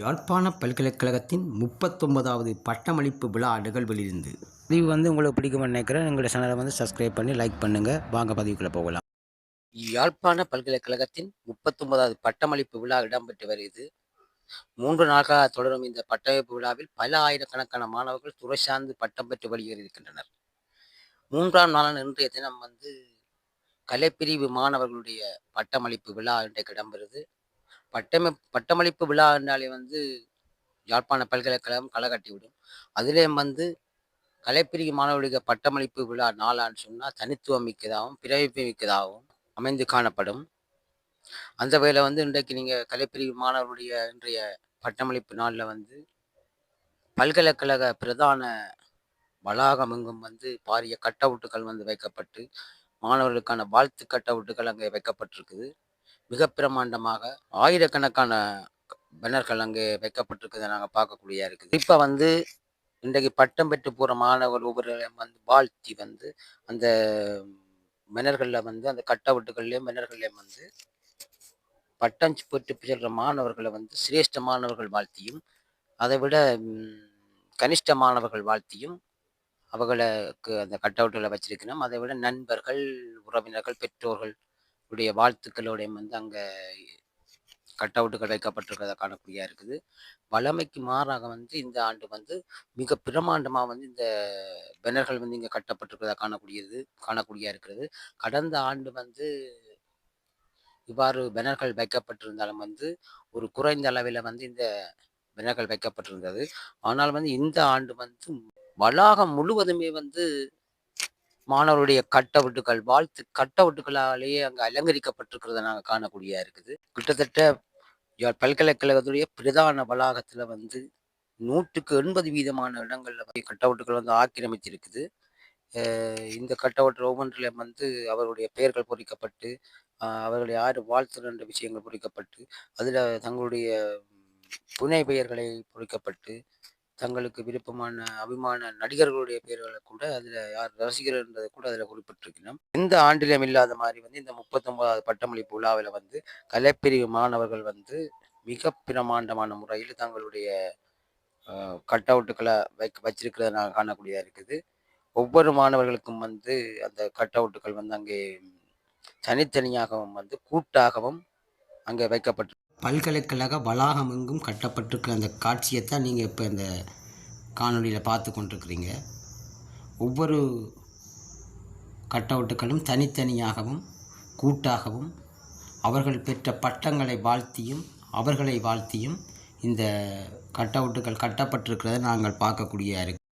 யாழ்ப்பாண பல்கலைக்கழகத்தின் முப்பத்தொன்பதாவது பட்டமளிப்பு விழா நிகழ்விலிருந்து இது வந்து உங்களுக்கு பிடிக்கும்னு நினைக்கிறேன். எங்களுடைய சேனலை வந்து சப்ஸ்கிரைப் பண்ணி லைக் பண்ணுங்கள் வாங்க பதிவுக்குள்ளே போகலாம். யாழ்ப்பாண பல்கலைக்கழகத்தின் முப்பத்தொன்பதாவது பட்டமளிப்பு விழா இடம்பெற்று வருகிறது. மூன்று நாட்களாக தொடரும் இந்த பட்டமளிப்பு விழாவில் பல ஆயிரக்கணக்கான மாணவர்கள் துறை சார்ந்து பட்டம் பெற்று வெளியேறியிருக்கின்றனர். மூன்றாம் நாளான இன்றைய தினம் வந்து கலைப்பிரிவு மாணவர்களுடைய பட்டமளிப்பு விழா இன்றைக்கு இடம்பெறுது. பட்டம பட்டமளிப்பு விழா என்றாலே வந்து யாழ்ப்பாண பல்கலைக்கழகம் களை கட்டிவிடும் அதிலேயும் வந்து கலைப்பிரிவு மாணவர்களுக்கு பட்டமளிப்பு விழா நாளான்னு சொன்னால் தனித்துவம் மிக்கதாகவும் பிறவிப்பு மிக்கதாகவும் அமைந்து காணப்படும். அந்த வகையில் வந்து இன்றைக்கு நீங்கள் கலைப்பிரிவு மாணவர்களுடைய இன்றைய பட்டமளிப்பு நாளில் வந்து பல்கலைக்கழக பிரதான வளாகம் எங்கும் வந்து பாரிய கட்டவுட்டுகள் வந்து வைக்கப்பட்டு மாணவர்களுக்கான வாழ்த்து கட்டவுட்டுகள் அங்கே வைக்கப்பட்டிருக்குது. மிக பிரமாண்டமாக ஆயிரக்கணக்கான பேனர்கள் அங்கே வைக்கப்பட்டிருக்கிறத நாங்கள் பார்க்கக்கூடிய இருக்குது. இப்போ வந்து இன்றைக்கு பட்டம் பெற்று போகிற மாணவர் ஒவ்வொருவரையும் வந்து வாழ்த்தி வந்து அந்த மெனர்களில் வந்து அந்த கட்டவுட்டுகள்லேயும் மெனர்கள்லேயும் வந்து பட்டம் பெற்று செல்கிற மாணவர்களை வந்து சிரேஷ்ட மாணவர்கள் வாழ்த்தியும் அதை விட கனிஷ்ட மாணவர்கள் வாழ்த்தியும் அவர்களுக்கு அந்த கட்டவுட்டில் வச்சிருக்கணும் அதை விட நண்பர்கள் உறவினர்கள் பெற்றோர்கள் உடைய வாழ்த்துக்களோடையும் வந்து அங்கே கட்டவுட்டு கிடைக்கப்பட்டிருக்கிறத காணக்கூடிய இருக்குது. வளமைக்கு மாறாக வந்து இந்த ஆண்டு வந்து மிக பிரமாண்டமாக வந்து இந்த பேனர்கள் வந்து இங்கே கட்டப்பட்டிருக்கிறத காணக்கூடியது காணக்கூடிய இருக்கிறது. கடந்த ஆண்டு வந்து இவ்வாறு பேனர்கள் வைக்கப்பட்டிருந்தாலும் வந்து ஒரு குறைந்த அளவில் வந்து இந்த பேனர்கள் வைக்கப்பட்டிருந்தது. ஆனால் வந்து இந்த ஆண்டு வந்து வளாகம் முழுவதுமே வந்து மாணவருடைய கட்டவுட்டுகள் வாழ்த்து கட்டவுட்டுகளாலேயே அங்கே அலங்கரிக்கப்பட்டிருக்கிறத நாங்கள் காணக்கூடிய இருக்குது. கிட்டத்தட்ட பல்கலைக்கழகத்துடைய பிரதான வளாகத்தில் வந்து நூற்றுக்கு எண்பது வீதமான இடங்களில் கட்டவுட்டுகள் வந்து ஆக்கிரமித்திருக்குது. இந்த கட்டவுட் ஒவ்வொன்றிலும் வந்து அவருடைய பெயர்கள் பொறிக்கப்பட்டு ஆஹ் அவர்களுடைய யார் வாழ்த்துன்ற விஷயங்கள் பொறிக்கப்பட்டு அதில் தங்களுடைய புனை பெயர்களை பொறிக்கப்பட்டு தங்களுக்கு விருப்பமான அபிமான நடிகர்களுடைய பெயர்களை கூட அதில் யார் ரசிகர் என்றதை கூட அதில் குறிப்பிட்டிருக்கணும் எந்த ஆண்டிலும் இல்லாத மாதிரி வந்து இந்த முப்பத்தொன்பதாவது பட்டமளிப்பு விழாவில் வந்து கலைப்பிரிவு மாணவர்கள் வந்து மிக பிரமாண்டமான முறையில் தங்களுடைய கட் அவுட்டுகளை வைக்க வச்சிருக்கிறத நான் காணக்கூடியதாக இருக்குது. ஒவ்வொரு மாணவர்களுக்கும் வந்து அந்த கட் அவுட்டுகள் வந்து அங்கே தனித்தனியாகவும் வந்து கூட்டாகவும் அங்கே வைக்கப்பட்டு பல்கலைக்கழக வளாகம் எங்கும் கட்டப்பட்டிருக்கிற அந்த காட்சியை தான் நீங்கள் இப்போ இந்த காணொளியில் பார்த்து கொண்டிருக்கிறீங்க. ஒவ்வொரு கட்டவுட்டுகளும் தனித்தனியாகவும் கூட்டாகவும் அவர்கள் பெற்ற பட்டங்களை வாழ்த்தியும் அவர்களை வாழ்த்தியும் இந்த கட்டவுட்டுகள் கட்டப்பட்டிருக்கிறத நாங்கள் பார்க்கக்கூடிய இருக்கு.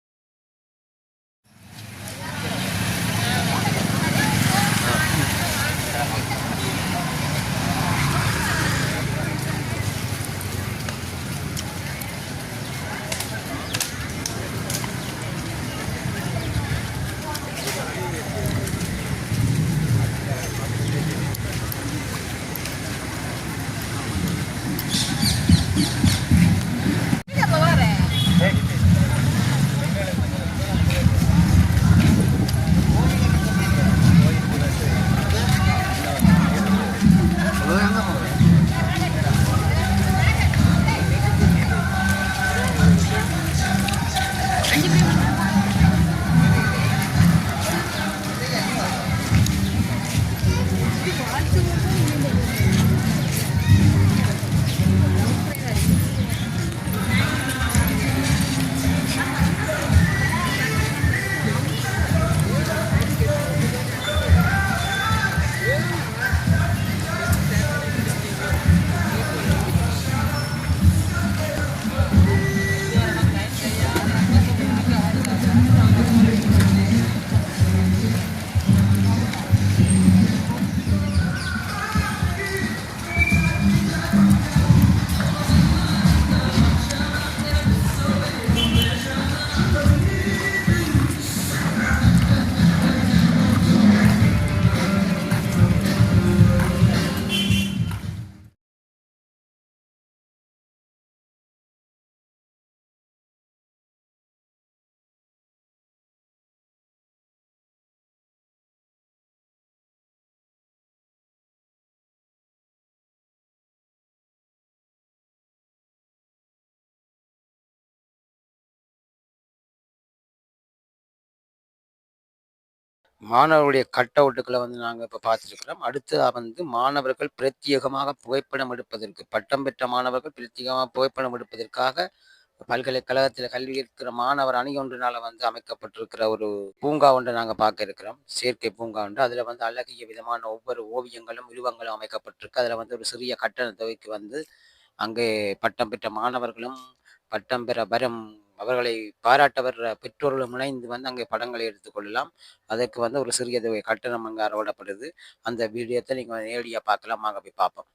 மாணவர்களுடைய கட் அவுட்டுக்களை வந்து நாங்கள் இப்போ பார்த்துருக்கிறோம். அடுத்து வந்து மாணவர்கள் பிரத்யேகமாக புகைப்படம் எடுப்பதற்கு பட்டம் பெற்ற மாணவர்கள் பிரத்யேகமாக புகைப்படம் எடுப்பதற்காக பல்கலைக்கழகத்தில் கல்வி இருக்கிற மாணவர் அணி ஒன்றினால வந்து அமைக்கப்பட்டிருக்கிற ஒரு பூங்கா ஒன்றை நாங்கள் பார்க்க இருக்கிறோம். செயற்கை பூங்கா ஒன்று. அதில் வந்து அழகிய விதமான ஒவ்வொரு ஓவியங்களும் உருவங்களும் அமைக்கப்பட்டிருக்கு. அதில் வந்து ஒரு சிறிய கட்டண தொகைக்கு வந்து அங்கே பட்டம் பெற்ற மாணவர்களும் பட்டம் பெற வரும் அவர்களை பாராட்டவர் பெற்றோர்கள் பெற்றோர்களும் இணைந்து வந்து அங்கே படங்களை எடுத்துக்கொள்ளலாம் அதற்கு வந்து ஒரு சிறிய தொகை கட்டணம் அங்கே அறவிடப்படுது. அந்த வீடியோத்தை நீங்கள் நேரடியாக பார்க்கலாம். வாங்க போய் பார்ப்போம்.